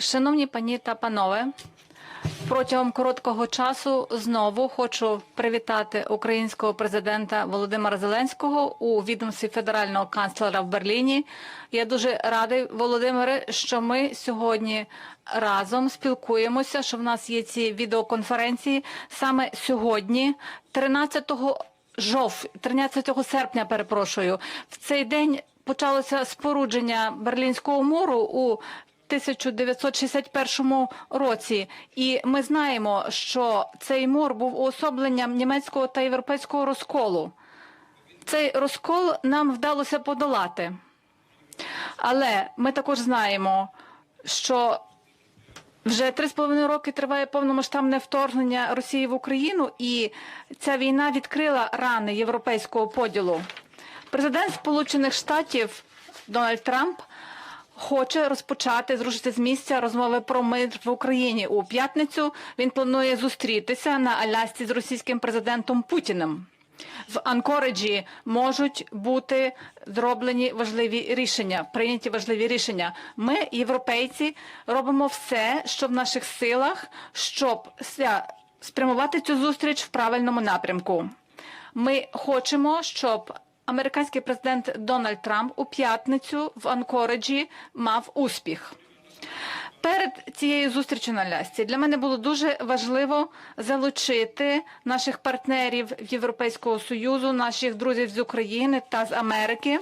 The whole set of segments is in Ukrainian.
Шановні пані та панове, протягом короткого часу знову хочу привітати українського президента Володимира Зеленського у відомстві федерального канцлера в Берліні. Я дуже радий, Володимире, що ми сьогодні разом спілкуємося. Що в нас є ці відеоконференції саме сьогодні, 13 жов, 13 серпня, перепрошую, в цей день почалося спорудження Берлінського муру у 1961 році, і ми знаємо, що цей мур був уособленням німецького та європейського розколу. Цей розкол нам вдалося подолати. Але ми також знаємо, що вже три з половиною роки триває повномасштабне вторгнення Росії в Україну, і ця війна відкрила рани європейського поділу. Президент Сполучених Штатів Дональд Трамп хоче розпочати зрушити з місця розмови про мир в Україні у п'ятницю. Він планує зустрітися на Алясці з російським президентом Путіним. В Анкореджі можуть бути зроблені важливі рішення, прийняті важливі рішення. Ми, європейці, робимо все, що в наших силах, щоб спрямувати цю зустріч в правильному напрямку. Ми хочемо, щоб американський президент Дональд Трамп у п'ятницю в Анкореджі мав успіх. Перед цією зустрічю на Лясці для мене було дуже важливо залучити наших партнерів Європейського союзу, наших друзів з України та з Америки.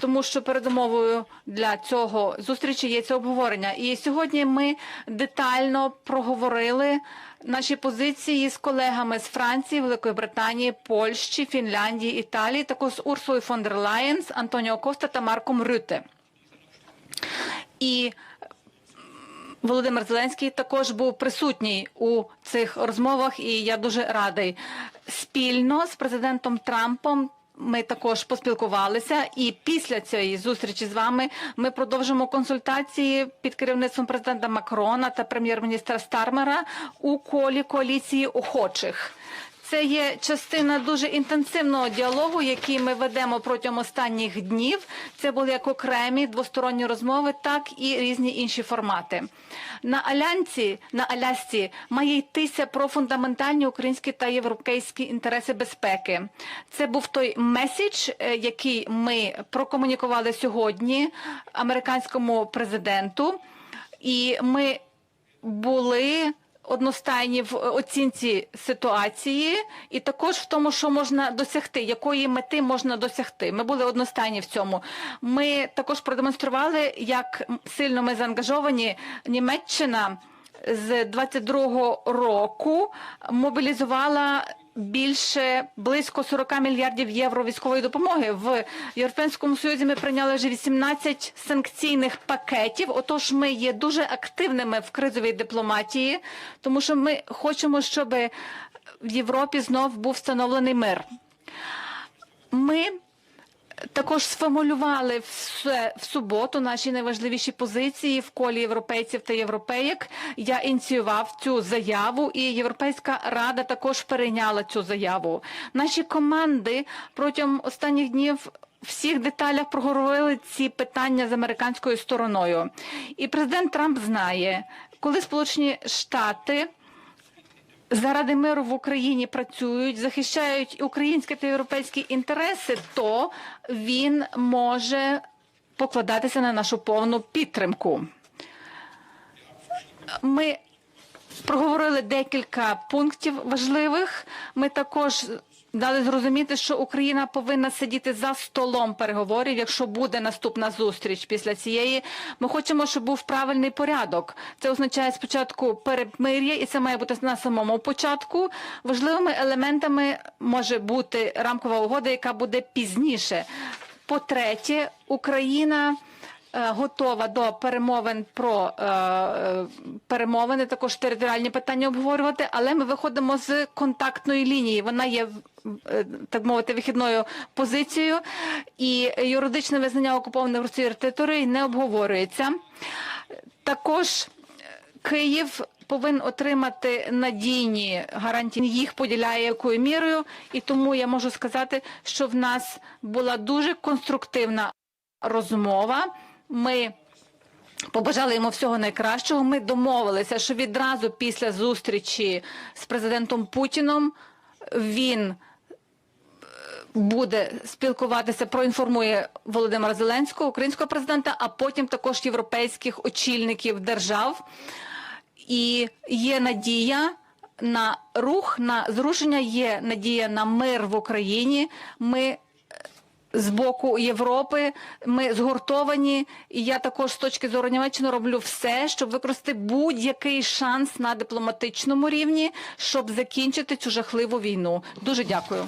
Тому що передумовою для цього зустрічі є це обговорення. І сьогодні ми детально проговорили наші позиції з колегами з Франції, Великої Британії, Польщі, Фінляндії, Італії, також з Урсулою фон дер Лайен, з Антоніо Коста та Марком Рюте. І Володимир Зеленський також був присутній у цих розмовах, і я дуже радий. Спільно з президентом Трампом ми також поспілкувалися, і після цієї зустрічі з вами ми продовжимо консультації під керівництвом президента Макрона та прем'єр-міністра Стармера у колі коаліції охочих. Це є частина дуже інтенсивного діалогу, який ми ведемо протягом останніх днів. Це були як окремі двосторонні розмови, так і різні інші формати. На Алянці, на Алясці має йтися про фундаментальні українські та європейські інтереси безпеки. Це був той меседж, е, який ми прокомунікували сьогодні американському президенту, і ми були одностайні в оцінці ситуації, і також в тому, що можна досягти, якої мети можна досягти. Ми були одностайні в цьому. Ми також продемонстрували, як сильно ми заангажовані. Німеччина з 22-го року мобілізувала більше близько 40 мільярдів євро військової допомоги. В Європейському Союзі ми прийняли вже 18 санкційних пакетів. Отож, ми є дуже активними в кризовій дипломатії, тому що ми хочемо, щоб в Європі знов був встановлений мир. Ми також сформулювали все в суботу наші найважливіші позиції в колі європейців та європеєк. Я ініціював цю заяву, і Європейська рада також перейняла цю заяву. Наші команди протягом останніх днів. Всіх деталях проговорили ці питання з американською стороною, і президент Трамп знає, коли Сполучені Штати заради миру в Україні працюють, захищають українські та європейські інтереси, то він може покладатися на нашу повну підтримку. Ми проговорили декілька пунктів важливих. Ми також дали зрозуміти, що Україна повинна сидіти за столом переговорів, якщо буде наступна зустріч після цієї. Ми хочемо, щоб був правильний порядок. Це означає спочатку перемир'я, і це має бути на самому початку. Важливими елементами може бути рамкова угода, яка буде пізніше. По-третє, Україна е, готова до перемовин про е, е, перемовини, також територіальні питання обговорювати, але ми виходимо з контактної лінії. Вона є е, так мовити вихідною позицією, і юридичне визнання окупованих Росією територій не обговорюється. Також Київ повинен отримати надійні гарантії. Їх поділяє якою мірою, і тому я можу сказати, що в нас була дуже конструктивна розмова. Ми Побажали йому всього найкращого. Ми домовилися, що відразу після зустрічі з президентом Путіном він е, буде спілкуватися, проінформує Володимира Зеленського, українського президента, а потім також європейських очільників держав. І є надія на рух, на зрушення, є надія на мир в Україні. Ми з боку Європи ми згуртовані, і я також з точки зору Німеччини роблю все, щоб використати будь-який шанс на дипломатичному рівні, щоб закінчити цю жахливу війну. Дуже дякую.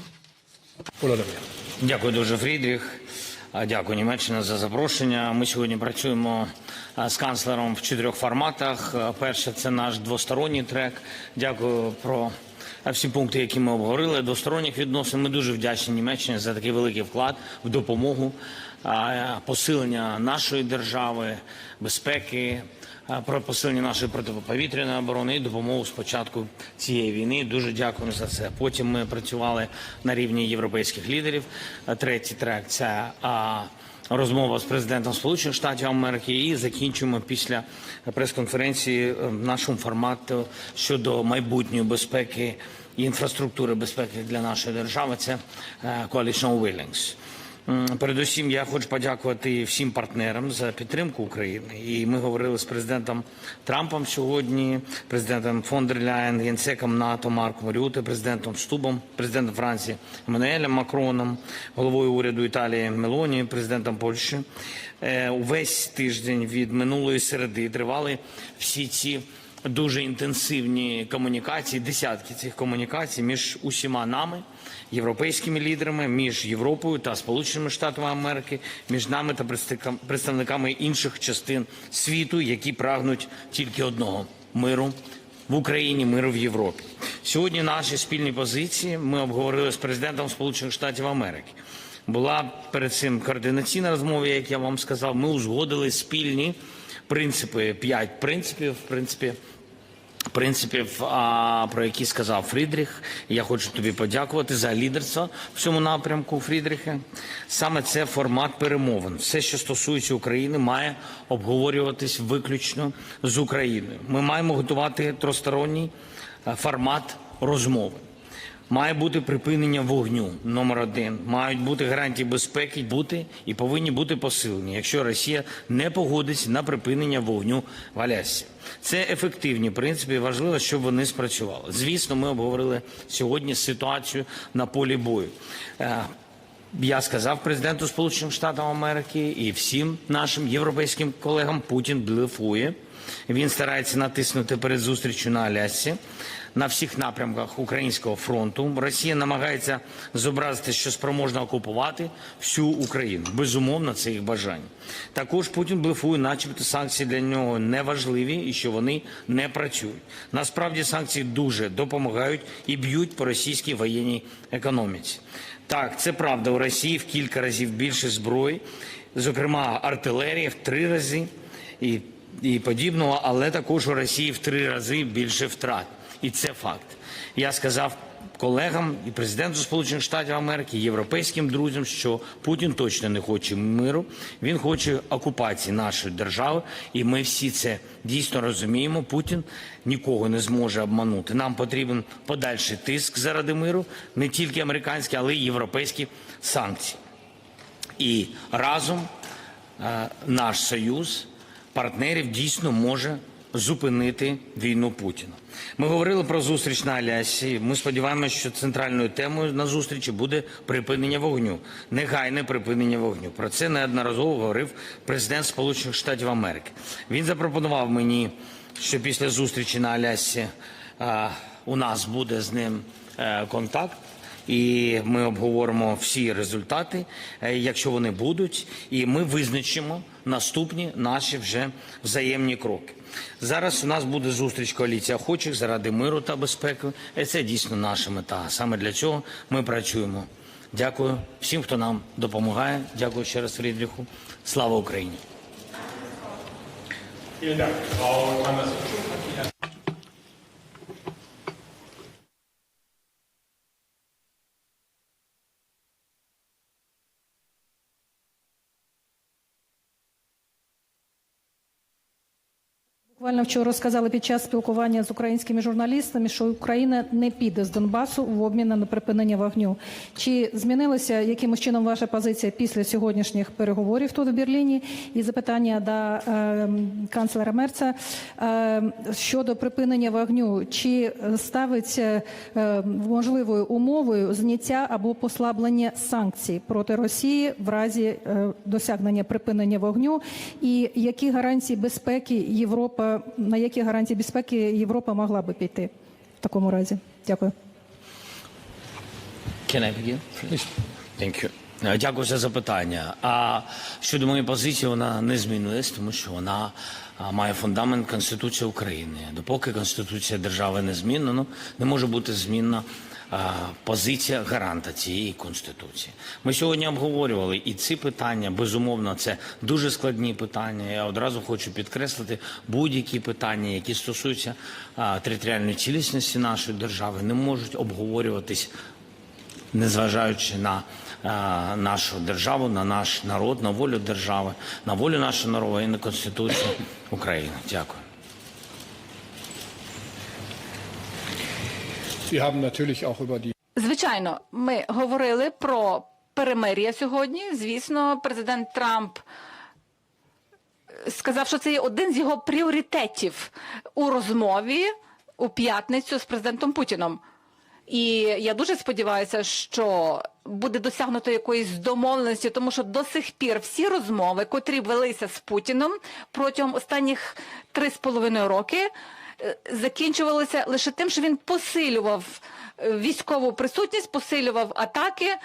Дякую дуже, Фрідріх. Дякую, Німеччина, за запрошення. Ми сьогодні працюємо з канцлером в чотирьох форматах. Перше це наш двосторонній трек. Дякую про всі пункти, які ми обговорили. Двосторонніх відносин. Ми дуже вдячні Німеччині за такий великий вклад в допомогу посилення нашої держави, безпеки. Про посилення нашої протиповітряної оборони і допомогу з початку цієї війни. Дуже дякуємо за це. Потім ми працювали на рівні європейських лідерів. Третій трек це розмова з президентом Сполучених Штатів Америки. І закінчуємо після прес-конференції е, нашому формату щодо майбутньої безпеки і інфраструктури безпеки для нашої держави. Це е, Coalition Willings. Передусім, я хочу подякувати всім партнерам за підтримку України. І ми говорили з президентом Трампом сьогодні, президентом фон дер генсеком НАТО Марком Рюте, президентом Штубом, президентом Франції Еммануелем Макроном, головою уряду Італії Мелоні, президентом Польщі. Е, Увесь тиждень від минулої середи тривали всі ці дуже інтенсивні комунікації, десятки цих комунікацій між усіма нами, європейськими лідерами, між Європою та Сполученими Штатами Америки, між нами та представникам- представниками інших частин світу, які прагнуть тільки одного миру в Україні, миру в Європі. Сьогодні наші спільні позиції ми обговорили з президентом Сполучених Штатів Америки. Була перед цим координаційна розмова, як я вам сказав. Ми узгодили спільні принципи, п'ять принципів, в принципі, принципів, про які сказав Фрідріх. Я хочу тобі подякувати за лідерство в цьому напрямку, Фрідріхе. Саме це формат перемовин. Все, що стосується України, має обговорюватись виключно з Україною. Ми маємо готувати тросторонній е, формат розмови. Має бути припинення вогню номер один. Мають бути гарантії безпеки, бути і повинні бути посилені, якщо Росія не погодиться на припинення вогню в Алясці. Це ефективні принципи. Важливо, щоб вони спрацювали. Звісно, ми обговорили сьогодні ситуацію на полі бою. Е, я сказав президенту Сполучених Штатів Америки і всім нашим європейським колегам Путін блефує. Він старається натиснути перед зустрічю на Алясці на всіх напрямках українського фронту. Росія намагається зобразити, що спроможна окупувати всю Україну. Безумовно, це їх бажання. Також Путін блефує, начебто санкції для нього не важливі і що вони не працюють. Насправді санкції дуже допомагають і б'ють по російській воєнній економіці. Так, це правда. У Росії в кілька разів більше зброї, зокрема артилерії в три рази і, і подібного, але також у Росії в три рази більше втрат. І це факт. Я сказав колегам і президенту Сполучених Штатів Америки, європейським друзям, що Путін точно не хоче миру, він хоче окупації нашої держави, і ми всі це дійсно розуміємо. Путін нікого не зможе обманути. Нам потрібен подальший тиск заради миру, не тільки американські, але й європейські санкції. І разом е, наш союз партнерів дійсно може зупинити війну Путіна. Ми говорили про зустріч на Алясі. Ми сподіваємося, що центральною темою на зустрічі буде припинення вогню, негайне припинення вогню. Про це неодноразово говорив президент Сполучених Штатів Америки. Він запропонував мені, що після зустрічі на Алясі а, у нас буде з ним е, контакт і ми обговоримо всі результати, е, якщо вони будуть, і ми визначимо наступні наші вже взаємні кроки. Зараз у нас буде зустріч коаліція охочих заради миру та безпеки. І це дійсно наша мета. Саме для цього ми працюємо. Дякую всім, хто нам допомагає. Дякую ще раз Фрідріху. Слава Україні! Буквально вчора сказали під час спілкування з українськими журналістами, що Україна не піде з Донбасу в обмін на припинення вогню. Чи змінилася якимось чином ваша позиція після сьогоднішніх переговорів тут в Берліні? І запитання до е, канцлера Мерца е, щодо припинення вогню, чи ставиться е, можливою умовою зняття або послаблення санкцій проти Росії в разі е, досягнення припинення вогню, і які гарантії безпеки Європа на які гарантії безпеки Європа могла би піти в такому разі? Дякую. Can I begin? Thank you. Е, Дякую за запитання. А щодо моєї позиції, вона не змінилась, тому що вона має фундамент Конституції України. Допоки Конституція держави не змінена, не може бути змінна позиція гаранта цієї конституції. Ми сьогодні обговорювали і ці питання. Безумовно, це дуже складні питання. Я одразу хочу підкреслити будь-які питання, які стосуються територіальної цілісності нашої держави, не можуть обговорюватись незважаючи на е, нашу державу, на наш народ, на волю держави, на волю нашого народу і на Конституцію України. Дякую. Звичайно, ми говорили про перемир'я сьогодні. Звісно, президент Трамп сказав, що це є один з його пріоритетів у розмові у п'ятницю з президентом Путіном. І я дуже сподіваюся, що буде досягнуто якоїсь домовленості, тому що до сих пір всі розмови, котрі велися з Путіном протягом останніх три з половиною роки, е, закінчувалися лише тим, що він посилював е, військову присутність, посилював атаки,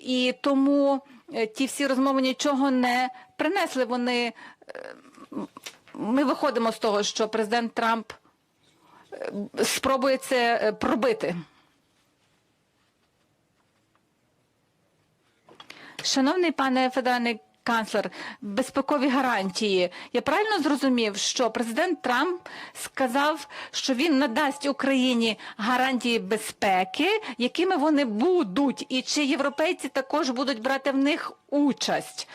і тому е, ті всі розмови нічого не принесли. Вони ми виходимо з того, що президент Трамп спробує це пробити. Шановний пане федеральний канцлер, безпекові гарантії. Я правильно зрозумів, що президент Трамп сказав, що він надасть Україні гарантії безпеки, якими вони будуть, і чи європейці також будуть брати в них участь?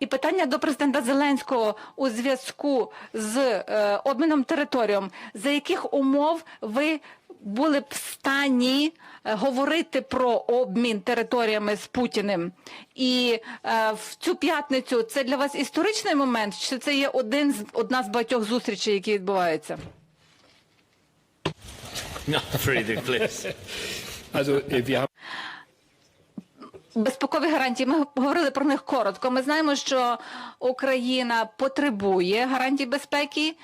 І питання до президента Зеленського у зв'язку з е, обміном територієм. За яких умов ви були б в стані е, говорити про обмін територіями з Путіним. І е, в цю п'ятницю це для вас історичний момент, чи це є один з одна з багатьох зустрічей, які відбуваються? Безпекові гарантії. Ми говорили про них коротко. Ми знаємо, що Україна потребує гарантій безпеки,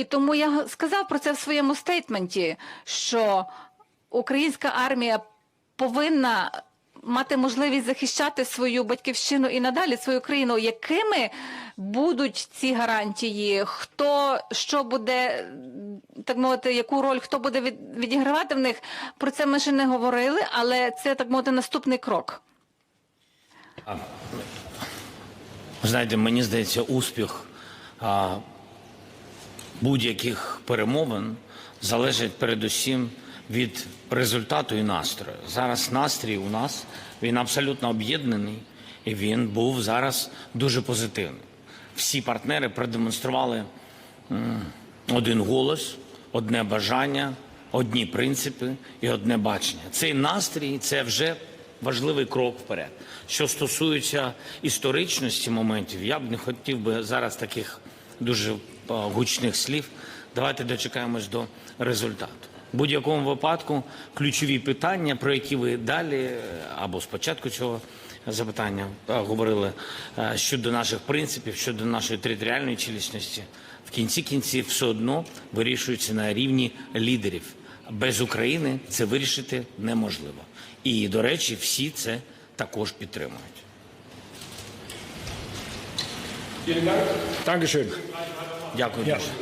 і тому я сказав про це в своєму стейтменті, що українська армія повинна мати можливість захищати свою батьківщину і надалі свою країну. Якими будуть ці гарантії? Хто що буде так мовити, яку роль хто буде від, відігравати в них? Про це ми ще не говорили, але це так мовити наступний крок. Знаєте, мені здається, успіх будь-яких перемовин залежить передусім від результату і настрою. Зараз настрій у нас він абсолютно об'єднаний, і він був зараз дуже позитивний. Всі партнери продемонстрували один голос, одне бажання, одні принципи і одне бачення. Цей настрій це вже важливий крок вперед. Що стосується історичності моментів, я б не хотів би зараз таких дуже гучних слів. Давайте дочекаємось до результату. В будь-якому випадку ключові питання, про які ви далі е, або спочатку цього запитання е, говорили е, щодо наших принципів, щодо нашої територіальної цілісності, в кінці кінців все одно вирішуються на рівні лідерів. Без України це вирішити неможливо. І, до речі, всі це також підтримують. Dankeschön. Дякую дуже.